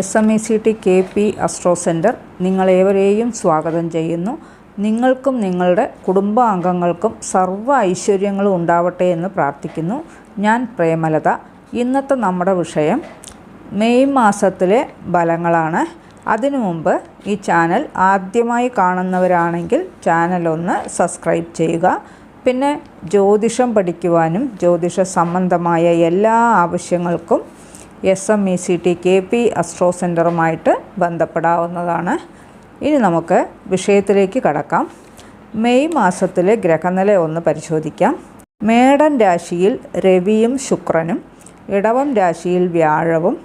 S M E C T K P astro centre നിങ്ങളേവരെയും സ്വാഗതം ചെയ്യുന്നു. നിങ്ങൾക്കും നിങ്ങളുടെ കുടുംബാംഗങ്ങൾക്കും സർവ ഐശ്വര്യങ്ങളും ഉണ്ടാവട്ടെ എന്ന് പ്രാർത്ഥിക്കുന്നു. ഞാൻ പ്രേമലത. ഇന്നത്തെ നമ്മുടെ വിഷയം മെയ് മാസത്തിലെ ഫലങ്ങളാണ്. അതിനു മുമ്പ് ഈ ചാനൽ ആദ്യമായി കാണുന്നവരാണെങ്കിൽ ചാനൽ ഒന്ന് സബ്സ്ക്രൈബ് ചെയ്യുക. പിന്നെ ജ്യോതിഷം പഠിക്കുവാനും ജ്യോതിഷ സംബന്ധമായ എല്ലാ ആവശ്യങ്ങൾക്കും S M E C T K P astro സെന്ററുമായിട്ട് ബന്ധപ്പെടാവുന്നതാണ്. ഇനി നമുക്ക് വിഷയത്തിലേക്ക് കടക്കാം. മെയ് മാസത്തിലെ ഗ്രഹനില ഒന്ന് പരിശോധിക്കാം. മേടൻ രാശിയിൽ രവിയും ശുക്രനും ഇടവം രാശിയിൽ വ്യാഴവും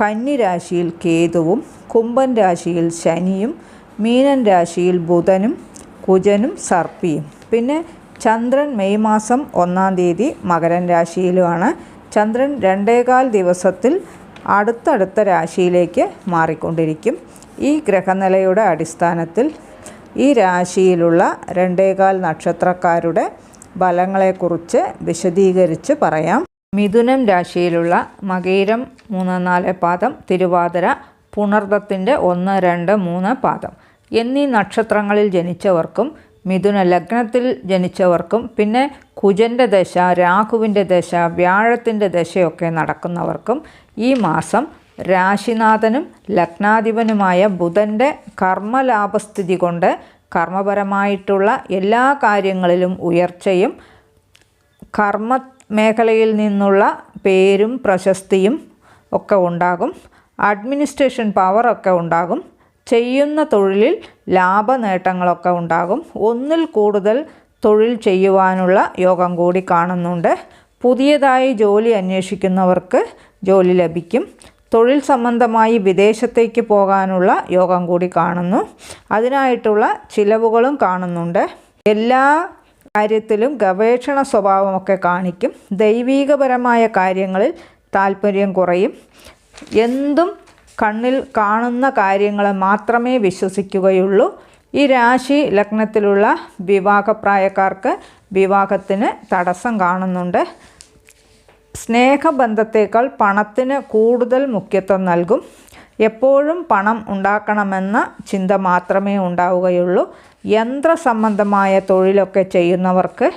കന്നി രാശിയിൽ കേതുവും കുംഭൻ രാശിയിൽ ശനിയും മീനൻ രാശിയിൽ ബുധനും കുജനും സർപ്പിയും. പിന്നെ ചന്ദ്രൻ മെയ് മാസം ഒന്നാം തീയതി മകരൻ രാശിയിലുമാണ്. ചന്ദ്രൻ രണ്ടേകാൽ ദിവസത്തിൽ അടുത്തടുത്ത രാശിയിലേക്ക് മാറിക്കൊണ്ടിരിക്കും. ഈ ഗ്രഹനിലയുടെ അടിസ്ഥാനത്തിൽ ഈ രാശിയിലുള്ള രണ്ടേകാൽ നക്ഷത്രക്കാരുടെ ഫലങ്ങളെക്കുറിച്ച് വിശദീകരിച്ച് പറയാം. മിഥുനം രാശിയിലുള്ള മകീരം മൂന്ന് നാല് പാദം തിരുവാതിര പുണർദത്തിന്റെ ഒന്ന് രണ്ട് മൂന്ന് പാദം എന്നീ നക്ഷത്രങ്ങളിൽ ജനിച്ചവർക്കും മിഥുന ലഗ്നത്തിൽ ജനിച്ചവർക്കും പിന്നെ കുജന്റെ ദശ രാഹുവിന്റെ ദശ വ്യാഴത്തിന്റെ ദശയൊക്കെ നടക്കുന്നവർക്കും ഈ മാസം രാശിനാഥനും ലഗ്നാധിപനുമായ ബുധന്റെ കർമ്മലാഭസ്ഥിതി കൊണ്ട് കർമ്മപരമായിട്ടുള്ള എല്ലാ കാര്യങ്ങളിലും ഉയർച്ചയും കർമ്മ മേഖലയിൽ നിന്നുള്ള പേരും പ്രശസ്തിയും ഒക്കെ ഉണ്ടാകും. അഡ്മിനിസ്ട്രേഷൻ പവറൊക്കെ ഉണ്ടാകും. ചെയ്യുന്ന തൊഴിലിൽ ലാഭ നേട്ടങ്ങളൊക്കെ ഉണ്ടാകും. ഒന്നിൽ കൂടുതൽ തൊഴിൽ ചെയ്യുവാനുള്ള യോഗം കൂടി കാണുന്നുണ്ട്. പുതിയതായി ജോലി അന്വേഷിക്കുന്നവർക്ക് ജോലി ലഭിക്കും. തൊഴിൽ സംബന്ധമായി വിദേശത്തേക്ക് പോകാനുള്ള യോഗം കൂടി കാണുന്നു. അതിനായിട്ടുള്ള ചിലവുകളും കാണുന്നുണ്ട്. എല്ലാ കാര്യത്തിലും ഗവേഷണ സ്വഭാവമൊക്കെ കാണിക്കും. ദൈവീകപരമായ കാര്യങ്ങളിൽ താല്പര്യം കുറയും. എന്തും കണ്ണിൽ കാണുന്ന കാര്യങ്ങളെ മാത്രമേ വിശ്വസിക്കുകയുള്ളൂ. ഈ രാശി ലഗ്നത്തിലുള്ള വിവാഹപ്രായക്കാർക്ക് വിവാഹത്തിന് തടസ്സം കാണുന്നുണ്ട്. സ്നേഹബന്ധത്തേക്കാൾ പണത്തിന് കൂടുതൽ മുഖ്യത്വം നൽകും. എപ്പോഴും പണം ഉണ്ടാക്കണമെന്ന ചിന്ത മാത്രമേ ഉണ്ടാവുകയുള്ളൂ. യന്ത്ര സംബന്ധമായ തൊഴിലൊക്കെ ചെയ്യുന്നവർക്ക്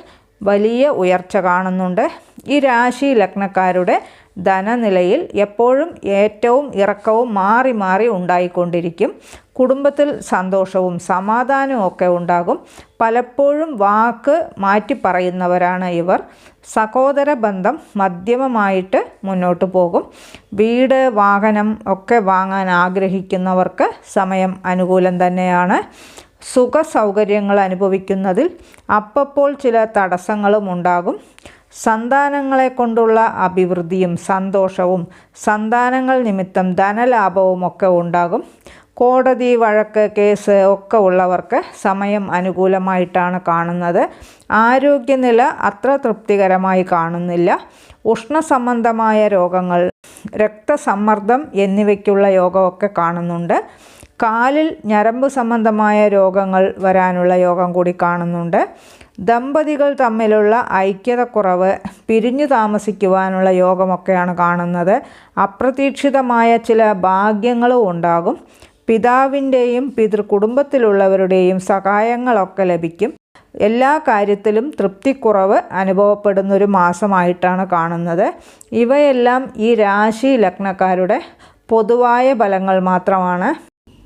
വലിയ ഉയർച്ച കാണുന്നുണ്ട്. ഈ രാശി ലഗ്നക്കാരുടെ ധനനിലയിൽ എപ്പോഴും ഏറ്റവും ഇറക്കവും മാറി മാറി ഉണ്ടായിക്കൊണ്ടിരിക്കും. കുടുംബത്തിൽ സന്തോഷവും സമാധാനവും ഒക്കെ ഉണ്ടാകും. പലപ്പോഴും വാക്ക് മാറ്റി പറയുന്നവരാണ് ഇവർ. സഹോദര ബന്ധം മധ്യമമായിട്ട് മുന്നോട്ട് പോകും. വീട് വാഹനം ഒക്കെ വാങ്ങാൻ ആഗ്രഹിക്കുന്നവർക്ക് സമയം അനുകൂലം തന്നെയാണ്. സുഖ സൗകര്യങ്ങൾ അനുഭവിക്കുന്നതിൽ അപ്പപ്പോൾ ചില തടസ്സങ്ങളും ഉണ്ടാകും. സന്താനങ്ങളെ കൊണ്ടുള്ള അഭിവൃദ്ധിയും സന്തോഷവും സന്താനങ്ങൾ നിമിത്തം ധനലാഭവും ഒക്കെ ഉണ്ടാകും. കോടതി വഴക്ക് കേസ് ഒക്കെ ഉള്ളവർക്ക് സമയം അനുകൂലമായിട്ടാണ് കാണുന്നത്. ആരോഗ്യനില അത്ര തൃപ്തികരമായി കാണുന്നില്ല. ഉഷ്ണസംബന്ധമായ രോഗങ്ങൾ രക്തസമ്മർദ്ദം എന്നിവയ്ക്കുള്ള യോഗമൊക്കെ കാണുന്നുണ്ട്. കാലിൽ ഞരമ്പ് സംബന്ധമായ രോഗങ്ങൾ വരാനുള്ള യോഗം കൂടി കാണുന്നുണ്ട്. ദമ്പതികൾ തമ്മിലുള്ള ഐക്യതക്കുറവ് പിരിഞ്ഞു താമസിക്കുവാനുള്ള യോഗമൊക്കെയാണ് കാണുന്നത്. അപ്രതീക്ഷിതമായ ചില ഭാഗ്യങ്ങളും ഉണ്ടാകും. പിതാവിന്റെയും പിതൃകുടുംബത്തിലുള്ളവരുടെയും സഹായങ്ങളൊക്കെ ലഭിക്കും. എല്ലാ കാര്യത്തിലും തൃപ്തിക്കുറവ് അനുഭവപ്പെടുന്ന ഒരു മാസമായിട്ടാണ് കാണുന്നത്. ഇവയെല്ലാം ഈ രാശി ലഗ്നക്കാരുടെ പൊതുവായ ഫലങ്ങൾ മാത്രമാണ്.